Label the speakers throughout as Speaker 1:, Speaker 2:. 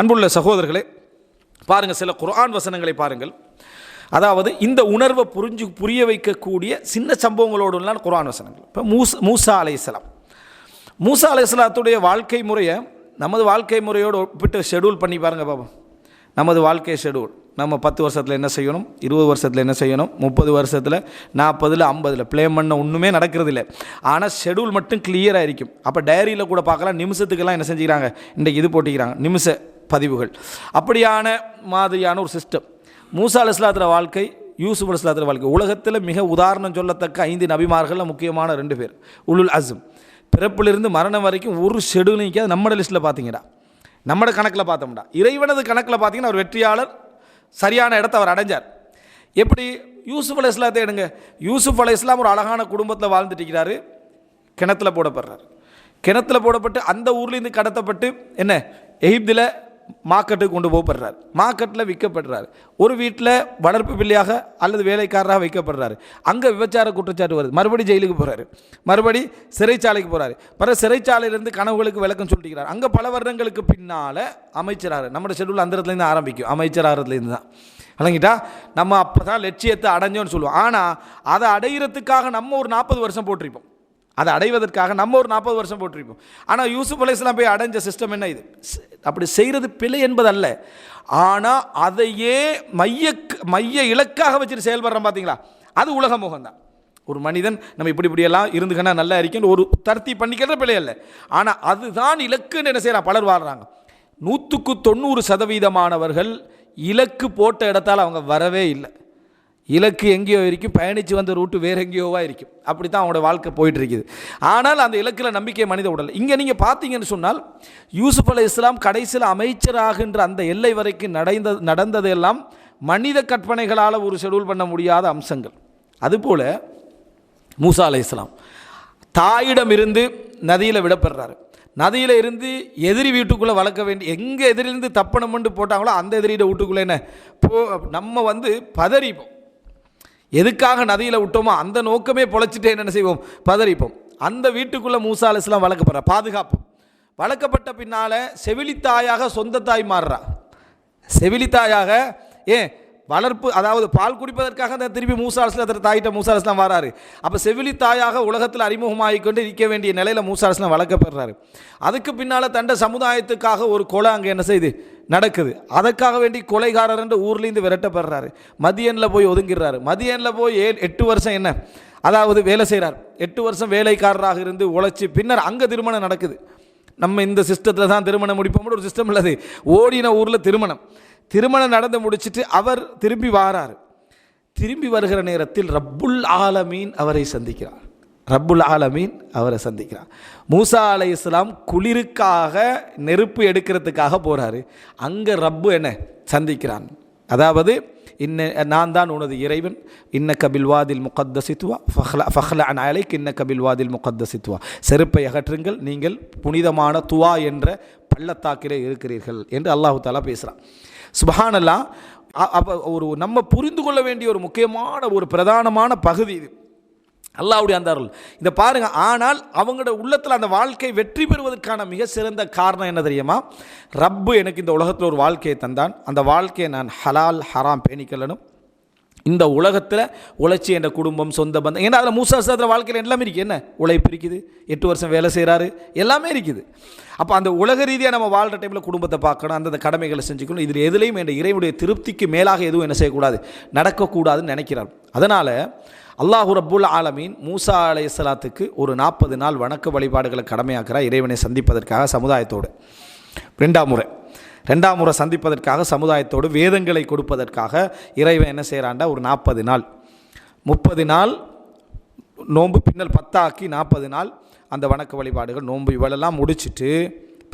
Speaker 1: அன்புள்ள சகோதரர்களே பாருங்கள் சில குர்ஆன் வசனங்களை பாருங்கள். அதாவது இந்த உணர்வை புரிஞ்சு புரிய வைக்கக்கூடிய சின்ன சம்பவங்களோடுலாம் குரான் வசனங்கள். இப்போ மூஸ் மூசா அலைஹிஸ்ஸலாம் மூசா அலைஹிஸ்ஸலாத்துடைய வாழ்க்கை முறையை நமது வாழ்க்கை முறையோடு ஒப்பிட்டு ஷெடியூல் பண்ணி பாருங்கள் பாபா. நமது வாழ்க்கை ஷெடியூல் நம்ம பத்து வருஷத்தில் என்ன செய்யணும்? இருபது வருஷத்தில் என்ன செய்யணும்? முப்பது வருஷத்தில் நாற்பதில் ஐம்பதில். ப்ளே பண்ண ஒன்றுமே நடக்கிறது இல்லை ஆனால் ஷெடியூல் மட்டும் கிளியராக இருக்கும். அப்போ டைரியில் கூட பார்க்கலாம் நிமிஷத்துக்கெல்லாம் என்ன செஞ்சுக்கிறாங்க? இன்றைக்கு இது போட்டிக்கிறாங்க. நிமிஷம் பதிவுகள். அப்படியான மாதிரியான ஒரு சிஸ்டம் மூசா அலிஸ்லாத்திர வாழ்க்கை யூசுப் அலிஸ்லாத்திர வாழ்க்கை. உலகத்தில் மிக உதாரணம் சொல்லத்தக்க ஐந்து நபிமார்களில் முக்கியமான ரெண்டு பேர். உலுல் அசும் பிறப்பிலிருந்து மரணம் வரைக்கும் ஒரு ஷெடியூலிங்காக நம்மட லிஸ்ட்டில் பார்த்தீங்கடா நம்மட கணக்கில் பார்த்தோம்டா. இறைவனது கணக்கில் பார்த்தீங்கன்னா அவர் வெற்றியாளர் சரியான இடத்த அவர் அடைஞ்சார். எப்படி? யூசுப் அலை இஸ்லாத்தை எடுங்க. யூசுப் அலை இஸ்லாம் ஒரு அழகான குடும்பத்தில் வாழ்ந்துட்டு இருக்கிறாரு. கிணத்துல போடப்படுறாரு. கிணத்துல போடப்பட்டு அந்த ஊர்லேருந்து கடத்தப்பட்டு என்ன? எகிப்தில் மார்க்கெட்டுக்கு கொண்டு போகப்படுறாரு. மார்க்கெட்டில் விற்கப்படுறாரு. ஒரு வீட்டில் வளர்ப்பு பிள்ளையாக அல்லது வேலைக்காரராக வைக்கப்படுறாரு. அங்கே விபச்சார குற்றச்சாட்டு வருது. மறுபடி ஜெயிலுக்கு போகிறாரு மறுபடி சிறைச்சாலைக்கு போகிறாரு பிறகு சிறைச்சாலையிலேருந்து கனவுகளுக்கு விளக்கம் சொல்லிக்கிறார் அங்கே பல வருடங்களுக்கு பின்னால் அமைச்சராக நம்மளோட ஷெடியூல் அந்த இடத்துலேருந்து ஆரம்பிக்கும். அமைச்சராகிறதுலேருந்து தான். விளங்கிட்டா? நம்ம அப்போ தான் லட்சியத்தை அடைஞ்சோன்னு சொல்லுவோம். ஆனால் அதை அடையிறதுக்காக நம்ம ஒரு நாற்பது வருஷம் போட்டிருப்போம். அதை அடைவதற்காக நம்ம ஒரு நாற்பது வருஷம் போட்டிருப்போம். ஆனால் யூசுப் அலைஸ்லாம் போய் அடைஞ்ச சிஸ்டம் என்ன இது? அப்படி செய்கிறது பிழை என்பதல்ல. ஆனால் அதையே மைய மைய இலக்காக வச்சுட்டு செயல்படுறோம் பார்த்தீங்களா அது உலக முகம்தான். ஒரு மனிதன் நம்ம இப்படி இப்படியெல்லாம் இருந்துக்கன்னா நல்லா இருக்கேன்னு ஒரு தர்த்தி பண்ணிக்கிறது பிழை இல்லை. ஆனால் அதுதான் இலக்குன்னு என்ன செய்யலாம் பலர் வாழ்கிறாங்க நூற்றுக்கு தொண்ணூறு சதவீதமானவர்கள் இலக்கு போட்ட இடத்தால் அவங்க வரவே இல்லை. இலக்கு எங்கேயோ இருக்கும் பயணித்து வந்த ரூட்டு வேறு எங்கேயோவா இருக்கும். அப்படி தான் அவனோட வாழ்க்கை போயிட்டுருக்குது. ஆனால் அந்த இலக்கில் நம்பிக்கை மனித உடல் இங்கே நீங்கள் பார்த்தீங்கன்னு சொன்னால் யூசுப் அலை இஸ்லாம் கடைசியில் அமைச்சராகின்ற அந்த எல்லை வரைக்கும் நடந்த நடந்ததெல்லாம் மனித கற்பனைகளால் ஒரு ஷெடியூல் பண்ண முடியாத அம்சங்கள். அதுபோல் மூசா அலை இஸ்லாம் தாயிடம் இருந்து நதியில் விடப்படுறாரு. நதியில் இருந்து எதிரி வீட்டுக்குள்ளே வளர்க்க வேண்டிய எங்கே எதிரிலிருந்து தப்பணம்னு போட்டாங்களோ அந்த எதிரியோட வீட்டுக்குள்ளே என்ன? போ நம்ம வந்து பதறிப்போம். எதுக்காக நதியில் விட்டோமோ அந்த நோக்கமே பொழைச்சிட்டே என்ன செய்வோம்? பதறிப்போம். அந்த வீட்டுக்குள்ளே மூசா அலிஸ்லாம் வளர்க்கப்படுற பாதுகாப்பு. வளர்க்கப்பட்ட பின்னால் செவிலித்தாயாக சொந்த தாய் மாறுறா. செவிலித்தாயாக ஏன்? வளர்ப்பு அதாவது பால் குடிப்பதற்காக அந்த திருப்பி மூசா அலிஸ்லாம் தாயிட்ட மூசா அலிஸ்லாம் வராரு. அப்போ செவிலி தாயாக உலகத்தில் அறிமுகமாகிக் கொண்டு இருக்க வேண்டிய நிலையில் மூசா வளர்க்கப்படுறாரு. அதுக்கு பின்னால் தண்ட சமுதாயத்துக்காக ஒரு கொலை அங்கே என்ன செய்யுது நடக்குது. அதற்காக வேண்டி கொலைகாரர் என்று ஊர்லேருந்து விரட்டப்படுறாரு. மதியனில் போய் ஒதுங்கிடுறாரு. மதியனில் போய் ஏ எட்டு வருஷம் என்ன? அதாவது வேலை செய்கிறார் எட்டு வருஷம் வேலைக்காரராக இருந்து உழைச்சி பின்னர் அங்கே திருமணம் நடக்குது. நம்ம இந்த சிஸ்டத்தில் தான் திருமணம் முடிப்போம்னு ஒரு சிஸ்டம் உள்ளது. ஓடின ஊரில் திருமணம். திருமணம் நடந்து முடிச்சிட்டு அவர் திரும்பி வாரார். திரும்பி வருகிற நேரத்தில் ரப்புல் ஆலமீன் அவரை சந்திக்கிறார். ரப்புல் ஆலமீன் அவரை சந்திக்கிறார். மூசா அலை இஸ்லாம் குளிருக்காக நெருப்பு எடுக்கிறதுக்காக போகிறாரு அங்கே ரப்பு என்ன? சந்திக்கிறான். அதாவது இன்ன நான் தான் உனது இறைவன். இன்ன கபில்வாதில் முகத்தசித்துவா ஃபஹ்ல ஃபஹ்ல அன் அலைக். இன்ன கபில்வாதில் முகத்தசித்துவா செருப்பை அகற்றுங்கள். நீங்கள் புனிதமான துவா என்ற பள்ளத்தாக்கிலே இருக்கிறீர்கள் என்று அல்லாஹு தாலா பேசுகிறான் சுபஹானல்லா அப்போ ஒரு நம்ம புரிந்து கொள்ள வேண்டிய ஒரு முக்கியமான ஒரு பிரதானமான பகுதி இது. அல்லாவுடைய அந்த அருள். இதை பாருங்கள் ஆனால் அவங்களோட உள்ளத்தில் அந்த வாழ்க்கை வெற்றி பெறுவதற்கான மிக சிறந்த காரணம் என்ன தெரியுமா? ரப்பு எனக்கு இந்த உலகத்தில் ஒரு வாழ்க்கையை தந்தான். அந்த வாழ்க்கையை நான் ஹலால் ஹராம் பேணிக்கொள்ளணும். இந்த உலகத்தில் உழைச்சி என்ற குடும்பம் சொந்த பந்தம். ஏன்னா அதில் மூசா வாழ்க்கையில் எல்லாமே இருக்குது என்ன? உழைப்பு இருக்குது எட்டு வருஷம் வேலை செய்கிறாரு எல்லாமே இருக்குது. அப்போ அந்த உலக ரீதியாக நம்ம வாழ்கிற டைமில் குடும்பத்தை பார்க்கணும் அந்தந்த கடமைகளை செஞ்சுக்கணும். இதில் எதுலேயும் என்ற இறைவனுடைய திருப்திக்கு மேலாக எதுவும் என்ன செய்யக்கூடாது? நடக்கக்கூடாதுன்னு நினைக்கிறார். அதனால் அல்லாஹு ரப்புல் ஆலமீன் மூசா அலையலாத்துக்கு ஒரு நாற்பது நாள் வணக்க வழிபாடுகளை கடமையாக்குறார். இறைவனை சந்திப்பதற்காக சமுதாயத்தோடு. ரெண்டாம் முறை. ரெண்டாம் முறை சந்திப்பதற்காக சமுதாயத்தோடு வேதங்களை கொடுப்பதற்காக இறைவன் என்ன செய்கிறான்டா ஒரு நாற்பது நாள். முப்பது நாள் நோன்பு பின்னல் பத்தாக்கி நாற்பது நாள் அந்த வணக்க வழிபாடுகள் நோன்பு இவளெல்லாம் முடிச்சுட்டு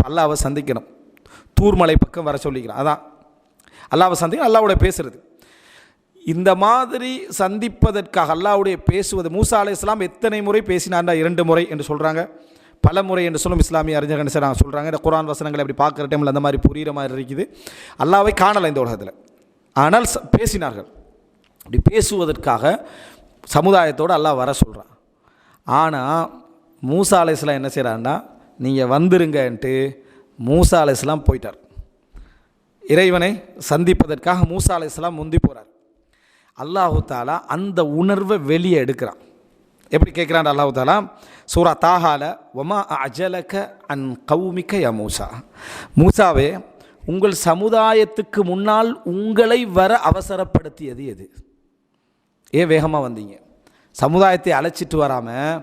Speaker 1: அல்லாவை சந்திக்கணும். தூர்மலை பக்கம் வர சொல்லிக்கிறான். அதான். அல்லாவை சந்திக்கணும் அல்லாவோட பேசுறது. இந்த மாதிரி சந்திப்பதற்காக அல்லாவுடைய பேசுவது மூசா அலைஹிஸ்ஸலாம் எத்தனை முறை பேசினாண்டா இரண்டு முறை என்று சொல்கிறாங்க பல முறை என்று சொல்லும் இஸ்லாமிய அறிஞர்கள் என்ன சொல்கிறாங்க இந்த குரான் வசனங்களை அப்படி பார்க்குற டைமில் அந்த மாதிரி புரிகிற மாதிரி இருக்குது. அல்லாவை காணலை இந்த உலகத்தில். ஆனால் பேசினார்கள். அப்படி பேசுவதற்காக சமுதாயத்தோடு அல்லாஹ் வர சொல்கிறான் ஆனால் மூசா அலைஸ்லாம் என்ன செய்கிறான்னா நீங்கள் வந்துருங்கன்ட்டு மூசா அலைஸ்லாம் போயிட்டார். இறைவனை சந்திப்பதற்காக மூசா அலைஸ்லாம் முந்தி போகிறார் அல்லாஹு தாலா அந்த உணர்வை வெளியே எடுக்கிறான். எப்படி கேட்குறான் அல்லாஹு தாலா சூரா தாஹால ஒமா அஜலக அன் கௌமிக யா மூசா? மூசாவே உங்கள் சமுதாயத்துக்கு முன்னால் உங்களை வர அவசரப்படுத்தியது எது? ஏன் வேகமாக வந்தீங்க? சமுதாயத்தை அழைச்சிட்டு வராமல்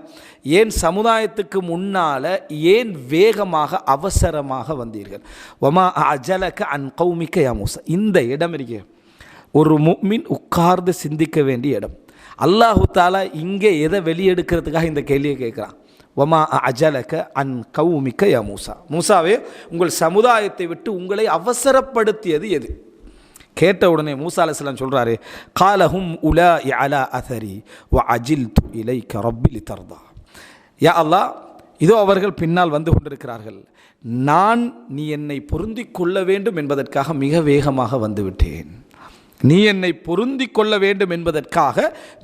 Speaker 1: ஏன் சமுதாயத்துக்கு முன்னால் ஏன் வேகமாக அவசரமாக வந்தீர்கள்? ஒமா அஜலக அன் கௌமிக்க யாமூசா இந்த இடம் இருக்கே ஒரு முக்மின் உட்கார்ந்து சிந்திக்க வேண்டிய இடம். அல்லாஹு தாலா இங்கே எதை வெளியெடுக்கிறதுக்காக இந்த கேள்வியை கேட்குறான். ஒமா அஜலக அன் கௌமிக்க யா மூசா. மூசாவே உங்கள் சமுதாயத்தை விட்டு உங்களை அவசரப்படுத்தியது எது? கேட்ட உடனே மூசா அலிஸ்லாம் சொல்கிறாரு காலஹும் உலா அலா அசரி வ அஜில் து இலை கரப்பிலி தர்தா யா அல்லாஹ் இதோ அவர்கள் பின்னால் வந்து கொண்டிருக்கிறார்கள். நான் நீ என்னை பொருந்திக் கொள்ள வேண்டும் என்பதற்காக மிக வேகமாக வந்துவிட்டேன் நீ என்னை பொருந்தி கொள்ள வேண்டும் என்பதற்காக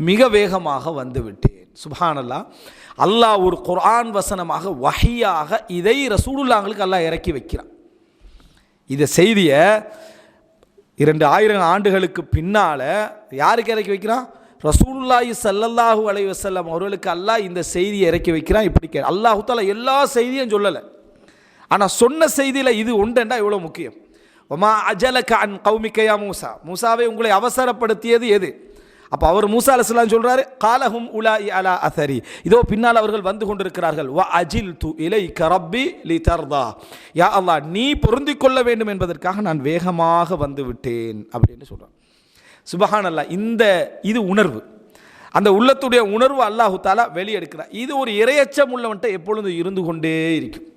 Speaker 1: மிக வேகமாக வந்துவிட்டேன். சுபானல்லா அல்லாஹ் ஒரு குர்ஆன் வசனமாக வகையாக இதை ரசூலுல்லாங்களுக்கு அல்லாஹ் இறக்கி வைக்கிறான். இந்த செய்தியை இரண்டு ஆயிரம் ஆண்டுகளுக்கு பின்னால் யாருக்கு இறக்கி வைக்கிறான்? ரசூலுல்லாஹி சல்லல்லாஹு அலைய வசல்லம் அவர்களுக்கு அல்லாஹ் இந்த செய்தியை இறக்கி வைக்கிறான். இப்படி கே அல்லாஹு தாலா எல்லா செய்தியும் சொல்லலை. ஆனால் சொன்ன செய்தியில் இது உண்டுண்டா இவ்வளோ முக்கியம். ஒமா அஜலக அன் கௌமிக்கையா மூசா. மூசாவை உங்களை அவசரப்படுத்தியது எது? அப்போ அவர் மூசா அலஸ்லாம் சொல்கிறாரு காலஹும் உலா அலா அசரி. இதோ பின்னால் அவர்கள் வந்து கொண்டிருக்கிறார்கள் வ அஜில் து இலை கரப்பி லி தர்தா. யா அல்லா நீ பொருந்திக் கொள்ள வேண்டும் என்பதற்காக நான் வேகமாக வந்து விட்டேன் அப்படின்னு சொல்கிறான் சுபஹான் அல்லா இந்த இது உணர்வு. அந்த உள்ளத்துடைய உணர்வு அல்லாஹு தாலா வெளியெடுக்கிறார் இது ஒரு இரையச்சம் உள்ளவன்ட்ட எப்பொழுதும் இருந்து கொண்டே இருக்கும்.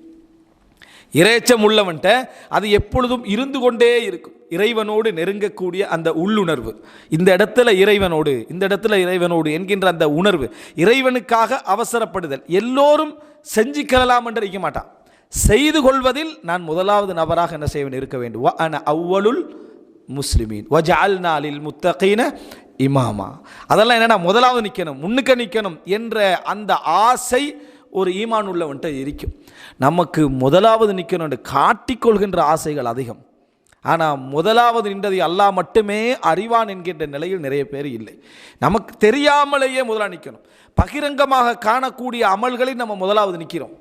Speaker 1: இறைச்சம் உள்ளவன்ட்ட அது எப்பொழுதும் இருந்து கொண்டே இருக்கும். இறைவனோடு நெருங்கக்கூடிய அந்த உள்ளுணர்வு. இந்த இடத்துல இறைவனோடு இந்த இடத்துல இறைவனோடு என்கின்ற அந்த உணர்வு இறைவனுக்காக அவசரப்படுதல். எல்லோரும் செஞ்சுக்கலாம் என்று இருக்க மாட்டான். செய்து கொள்வதில் நான் முதலாவது நபராக என்ன செய்வேன்? இருக்க வேண்டும். வ அன அவ்வளுல் முஸ்லிமீன். வஜால் நாளில் முத்தகீன இமாமா. அதெல்லாம் என்னென்னா முதலாவது நிற்கணும் முன்னுக்க நிற்கணும் என்ற அந்த ஆசை ஒரு ஈமான் உள்ளவன்ட்ட இருக்கும். நமக்கு முதலாவது நிற்கணும் என்று காட்டிக்கொள்கின்ற ஆசைகள் அதிகம். ஆனால் முதலாவது நின்றதை அல்லாஹ் மட்டுமே அறிவான் என்கின்ற நிலையில் நிறைய பேர் இல்லை. நமக்கு தெரியாமலேயே முதலாக நிற்கணும். பகிரங்கமாக காணக்கூடிய அமல்களில் நம்ம முதலாவது நிற்கிறோம்.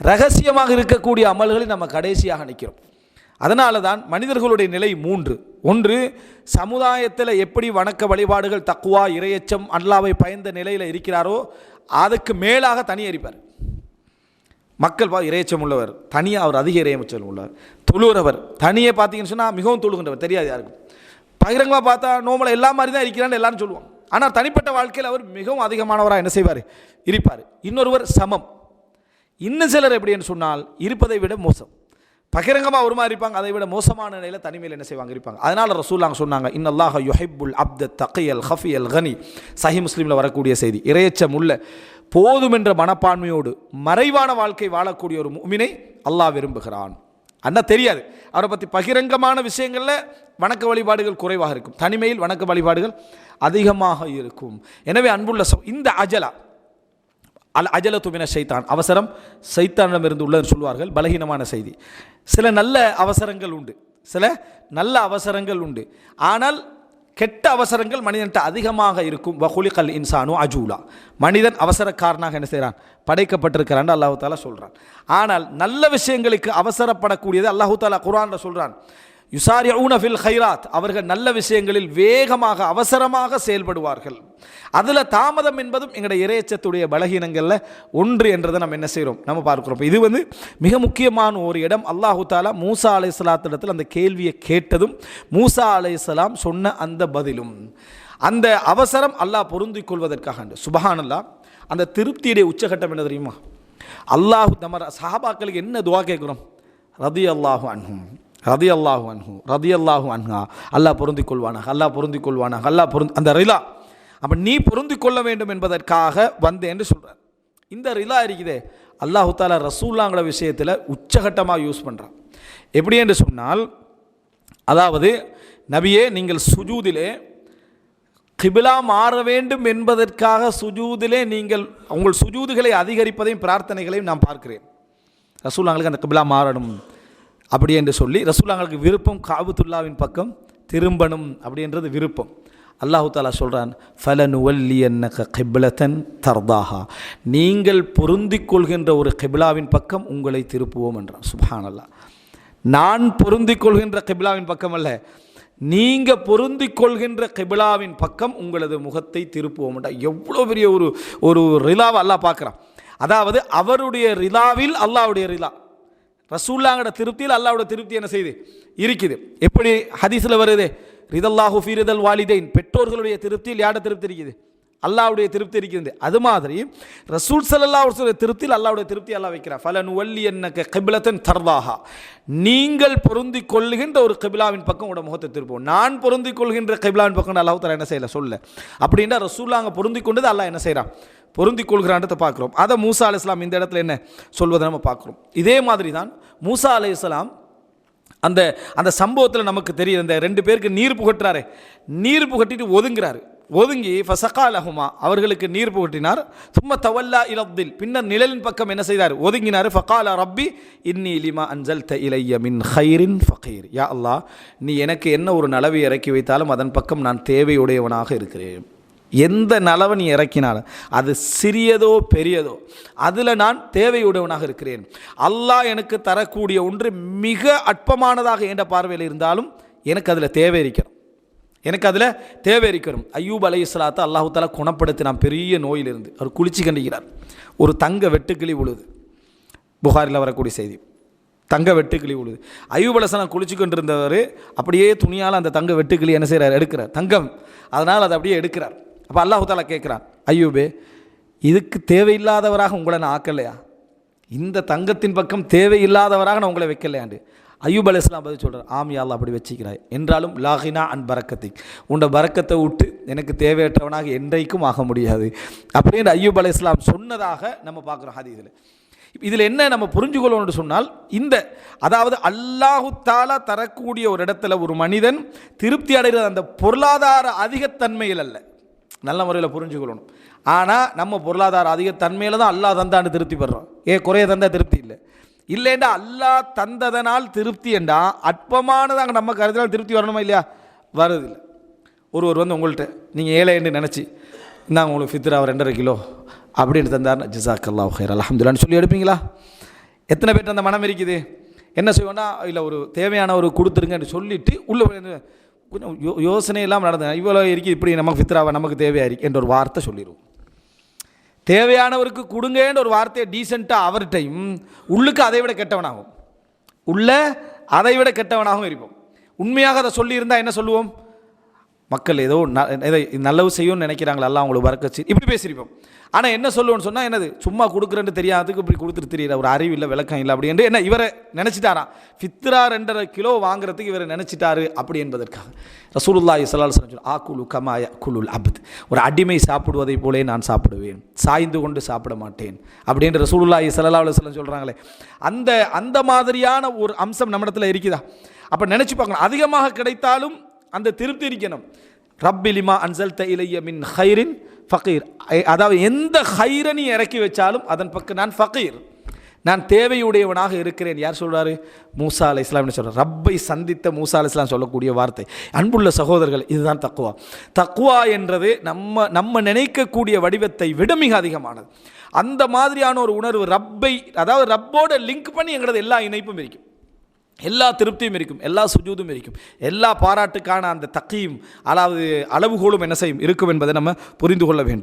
Speaker 1: ரகசியமாக இருக்கக்கூடிய அமல்களை நம்ம கடைசியாக நிற்கிறோம். அதனால தான் மனிதர்களுடைய நிலை மூன்று. ஒன்று சமுதாயத்தில் எப்படி வணக்க வழிபாடுகள் தக்குவா இரையச்சம் அல்லாவை பயந்த நிலையில் இருக்கிறாரோ அதுக்கு மேலாக தனி அறிப்பார் மக்கள் பா இறையச்சம் உள்ளவர் தனியாக அவர் அதிக இறையச்சம் உள்ளவர் தொழுகிறவர் தனியே பார்த்தீங்கன்னு சொன்னால் மிகவும் தொழுகின்றவர் தெரியாது யாருக்கும். பகிரங்கமாக பார்த்தா நோமலை எல்லா மாதிரி தான் இருக்கிறான்னு எல்லாரும் சொல்லுவோம் ஆனால் தனிப்பட்ட வாழ்க்கையில் அவர் மிகவும் அதிகமானவராக என்ன செய்வார்? இருப்பார். இன்னொருவர் சமம். இன்னும் சிலர் எப்படின்னு சொன்னால் இருப்பதை விட மோசம். பகிரங்கமாக ஒரு மாதிரி இருப்பாங்க அதை விட மோசமான நிலையில் தனிமையில் என்ன செய்வாங்க? இருப்பாங்க. அதனால் ரசூலாங்க சொன்னாங்க இன்னல்லாஹ யுஹிப்புல் அப்த தகையல் ஹஃபியல் கனி. சஹி முஸ்லீமில் வரக்கூடிய செய்தி. இறையச்சம் உள்ள போதும் என்ற மனப்பான்மையோடு மறைவான வாழ்க்கை வாழக்கூடிய ஒரு மூமினை அல்லாஹ் விரும்புகிறான். அண்ணா தெரியாது. அவரை பற்றி பகிரங்கமான விஷயங்களில் வணக்க வழிபாடுகள் குறைவாக இருக்கும். தனிமையில் வணக்க வழிபாடுகள் அதிகமாக இருக்கும். எனவே அன்புள்ள இந்த அஜலா அல் அஜல துமின சைத்தான் அவசரம் சைத்தானிடமிருந்து உள்ளது சொல்வார்கள். பலகீனமான செய்தி. சில நல்ல அவசரங்கள் உண்டு. சில நல்ல அவசரங்கள் உண்டு. ஆனால் கெட்ட அவசரங்கள் மனிதன்ட்ட அதிகமாக இருக்கும். வகுலிகல் இன்சானு அஜூலா. மனிதன் அவசரக்காரனாக என்ன செய்கிறான் படைக்கப்பட்டிருக்கிறான் அல்லாஹு தாலா சொல்கிறான் ஆனால் நல்ல விஷயங்களுக்கு அவசரப்படக்கூடியது அல்லாஹு தாலா குரான் சொல்கிறான் யுசாரியூன ஃபில் ஹைராத் அவர்கள் நல்ல விஷயங்களில் வேகமாக அவசரமாக செயல்படுவார்கள். அதில் தாமதம் என்பதும் எங்களுடைய இறையச்சத்துடைய பலகீனங்களில் ஒன்று என்றதை நம்ம என்ன செய்கிறோம் நம்ம பார்க்குறோம். இது வந்து மிக முக்கியமான ஒரு இடம். அல்லாஹு தாலா மூசா அலை இடத்துல அந்த கேள்வியை கேட்டதும் மூசா அலைஹிஸ்ஸலாம் சொன்ன அந்த பதிலும். அந்த அவசரம் அல்லாஹ் பொருந்திக் கொள்வதற்காக சுபஹானல்லா அந்த திருப்தியுடைய உச்சகட்டம் என்ன தெரியுமா? அல்லாஹு நம்ம சஹாபாக்களுக்கு என்ன துவா கேட்குறோம்? ரதி அல்லாஹு அன்ஹும். ரதி அல்லாஹு அன்ஹு ரதி அல்லாஹு அன்ஹா. அல்லாஹ் பொருந்திக் கொள்வானாக அல்லாஹ் பொருந்திக் கொள்வானாக அல்லாஹ் பொருந்து அந்த ரிலா. அப்போ நீ பொருந்திக் கொள்ள வேண்டும் என்பதற்காக வந்தேன்னு சொல்கிறார் இந்த ரிலா இருக்குதே. அல்லாஹு தாலா ரசூல்லாங்கிற விஷயத்தில் உச்சகட்டமாக யூஸ் பண்ணுறான் எப்படி என்று சொன்னால் அதாவது நபியே நீங்கள் சுஜூதிலே கிபிலா மாற வேண்டும் என்பதற்காக சுஜூதிலே நீங்கள் உங்கள் சுஜூதுகளை அதிகரிப்பதையும் பிரார்த்தனைகளையும் நான் பார்க்கிறேன். ரசூல்லாங்களுக்கு அந்த கிபிலா மாறணும். அப்படி என்று சொல்லி ரசூலாங்களுக்கு விருப்பம் காபுத்துல்லாவின் பக்கம் திரும்பணும் அப்படின்றது விருப்பம். அல்லாஹு தாலா சொல்கிறான் ஃபலனு வல்லி என்னக கிப்லத்தன் தர்தாஹா. நீங்கள் பொருந்தி கொள்கின்ற ஒரு கிபிலாவின் பக்கம் உங்களை திருப்புவோம் என்றான். சுபான் அல்லாஹ் நான் பொருந்தி கொள்கின்ற கிபிலாவின் பக்கம் அல்ல. நீங்கள் பொருந்தி கொள்கின்ற கிபிலாவின் பக்கம் உங்களது முகத்தை திருப்புவோம் என்றால் எவ்வளோ பெரிய ஒரு ஒரு ரிலாவை அல்லாஹ் பார்க்குறான். அதாவது அவருடைய ரிலாவில் அல்லாவுடைய ரிலா. ரசூல்லாங்கட திருப்தியில் அல்லாவோட திருப்தி என்ன செய்யுது? இருக்குது. எப்படி ஹதீஸில் வருது? ரிதல்லாஹு ஃபீரிதல் வாலிதைன். பெற்றோர்களுடைய திருப்தியில் யாட திருப்தி இருக்குது? அல்லாவுடைய திருப்தி இருக்கிறது. அது மாதிரி ரசூல் சல்லா ஒரு திருப்தியில் அல்லாவுடைய திருப்தி அல்லா வைக்கிறார். ஃபலன் வல்லி என்னக்க கபிலத்தன் தர்தாஹா நீங்கள் பொருந்தி கொள்ளுகின்ற ஒரு கபிலாவின் பக்கம் உட முகத்தை திருப்போம் நான் பொருந்தி கொள்கின்ற கபிலாவின் பக்கம் அல்லாஹ் தஆலா என்ன செய்யல? சொல்ல. அப்படின்னா ரசூல்லா அங்கே பொருந்தி கொண்டது அல்லாஹ் என்ன செய்கிறான் பொருந்தி கொள்கிறான்றதை பார்க்குறோம். அதை மூசா அலி இஸ்லாம் இந்த இடத்துல என்ன சொல்வதை நம்ம பார்க்குறோம். இதே மாதிரி தான் மூசா அலி இஸ்லாம் அந்த அந்த சம்பவத்தில் நமக்கு தெரியுது அந்த ரெண்டு பேருக்கு நீர் புகட்டுறாரு. நீர் புகட்டிட்டு ஒதுங்குறாரு. ஒதுங்கி ஃபசகாலஹுமா அவர்களுக்கு நீர் புகட்டினார். சும்மா தவல்லா இலப்தில் பின்னர் நிழலின் பக்கம் என்ன செய்தார்? ஒதுங்கினார். ஃபகால ரப்பி இன்னி இலிமா அஞ்சல் த இலைய மின் ஹைரின் ஃபகீர். யா அல்லாஹ் நீ எனக்கு என்ன ஒரு நலவை இறக்கி வைத்தாலும் அதன் பக்கம் நான் தேவையுடையவனாக இருக்கிறேன். எந்த நலவை நீ இறக்கினாலும் அது சிறியதோ பெரியதோ அதில் நான் தேவையுடையவனாக இருக்கிறேன். அல்லாஹ் எனக்கு தரக்கூடிய ஒன்று மிக அற்பமானதாக என்ற பார்வையில் இருந்தாலும் எனக்கு அதில் தேவை இருக்கணும் எனக்கு அதில் தேவை இருக்கணும் ஐயூப் அலை இஸ்லாத்தை அல்லாஹு தாலா குணப்படுத்தினான் பெரிய நோயிலிருந்து அவர் குளிச்சு கண்டிக்கிறார் ஒரு தங்க வெட்டுக்கிளி உழுது. புகாரில் வரக்கூடிய செய்தி. தங்க வெட்டுக்கிளி உழுது. ஐயூப் அலசனம் குளிச்சு கொண்டிருந்தவர் அப்படியே துணியால் அந்த தங்க வெட்டுக்கிளி என்ன செய்கிறார் எடுக்கிறார். தங்கம். அதனால் அதை அப்படியே எடுக்கிறார். அப்போ அல்லாஹு தாலா கேட்குறான் ஐயூபே இதுக்கு தேவையில்லாதவராக உங்களை நான் ஆக்கலையா? இந்த தங்கத்தின் பக்கம் தேவையில்லாதவராக நான் உங்களை வைக்கலையாண்டு? ஐயூப் அலி இஸ்லாம் பதில் சொல்கிறார் ஆம் அப்படி வச்சுக்கிறாய். என்றாலும் லாகினா அன் பறக்கத்தை. உன்னை பறக்கத்தை விட்டு எனக்கு தேவையற்றவனாக என்றைக்கும் ஆக முடியாது. அப்படின்னு ஐயூப் அலி இஸ்லாம் சொன்னதாக நம்ம பார்க்குறோம் ஹதீஸில். இதில் என்ன நம்ம புரிஞ்சுக்கொள்ளணும்னு சொன்னால் இந்த அதாவது அல்லாஹு தாலா தரக்கூடிய ஒரு இடத்துல ஒரு மனிதன் திருப்தி அடைகிற அந்த பொருளாதார அதிகத்தன்மையில் அல்ல. நல்ல முறையில் புரிஞ்சுக்கொள்ளணும். ஆனால் நம்ம பொருளாதார அதிகத்தன்மையில் தான் அல்லா தந்தான்னு திருப்தி பெறோம் ஏ குறைய தந்தா திருப்தி இல்லை. இல்லைண்டா அல்லா தந்ததனால் திருப்தி என்றா அங்கே நம்ம கருதினால் திருப்தி வரணுமா இல்லையா? வருதில்லை. ஒருவர் வந்து உங்கள்கிட்ட நீங்கள் ஏழை என்று நினச்சி இந்தாங்க உங்களுக்கு ஃபித்ரா ரெண்டரை கிலோ அப்படின்னு தந்தார். ஜிசாக்கல்லா ஹைர் அலமதுல்லான்னு சொல்லி எடுப்பீங்களா? எத்தனை பேர்ட்ட அந்த மனம் இருக்குது என்ன செய்வோன்னா இல்லை ஒரு தேவையான ஒரு கொடுத்துருங்கன்னு சொல்லிட்டு உள்ளே கொஞ்சம் யோ யோசனை இல்லாமல் நடந்தேன் இவ்வளோ இருக்கு இப்படி நமக்கு ஃபித்ராவை நமக்கு தேவையாக இருக்கு என்ற ஒரு வார்த்தை சொல்லிடுவோம் தேவையானவருக்கு கொடுங்கன்ற ஒரு வார்த்தையை டீசெண்டாக அவர்கிட்டையும் உள்ளுக்கு அதை விட கெட்டவனாகும் உள்ள அதை விட கெட்டவனாகவும் இருப்போம். உண்மையாக அதை சொல்லியிருந்தால் என்ன சொல்லுவோம்? மக்கள் ஏதோ ந- இதை நல்லவு செய்யும்னு நினைக்கிறாங்களா எல்லாம் அவங்களுக்கு வரக்கச்சு இப்படி பேசியிருப்போம். ஆனால் என்ன சொல்லுவோன்னு சொன்னால் என்னது? சும்மா கொடுக்குறேன்னு தெரியாததுக்கு இப்படி கொடுத்துட்டு தெரியல ஒரு அறிவு இல்லை விளக்கம் இல்லை அப்படின்ட்டு என்ன இவரை நினச்சிட்டாராம் ஃபித்ரா ரெண்டரை கிலோ வாங்குறதுக்கு இவரை நினச்சிட்டாரு அப்படி என்பதற்காக. ரசூலுல்லா ஸல்லல்லாஹு சொல்லு ஆ குழு கமாய குலுல் அபத். ஒரு அடிமை சாப்பிடுவதை போலே நான் சாப்பிடுவேன். சாய்ந்து கொண்டு சாப்பிட மாட்டேன். அப்படின்ற ரசூலுல்லா ஸல்லல்லாஹு அலுவலம் சொல்கிறாங்களே அந்த அந்த மாதிரியான ஒரு அம்சம் நம்மிடத்தில் இருக்குதா? அப்போ நினச்சி பார்க்கணும். அதிகமாக கிடைத்தாலும் அந்த திருப்தி இருக்கணும். ரப்பிலிமா அன்சல் இலைய மின் ஹைரின் ஃபக்கீர் அதாவது எந்த ஹைரனி இறக்கி வச்சாலும் அதன் பக்கம் நான் ஃபக்கீர் நான் தேவையுடையவனாக இருக்கிறேன். யார் சொல்கிறாரு மூசா அலை இஸ்லாம்னு சொல்கிறார் ரப்பை சந்தித்த மூசா அலை இஸ்லாம் சொல்லக்கூடிய வார்த்தை. அன்புள்ள சகோதரர்கள் இதுதான் தக்குவா தக்குவா என்றது நம்ம நம்ம நினைக்கக்கூடிய வடிவத்தை விட மிக அதிகமானது. அந்த மாதிரியான ஒரு உணர்வு ரப்பை அதாவது ரப்போட லிங்க் பண்ணி எங்களது எல்லா இணைப்பும் இருக்கும் எல்லா திருப்தியும் இருக்கும் எல்லா சுஜூதும் இருக்கும் எல்லா பாராட்டுக்கான அந்த தக்கியும் அதாவது அளவுகோலும் என்ன செய்யும் இருக்கும் என்பதை நம்ம புரிந்து கொள்ள வேண்டும்.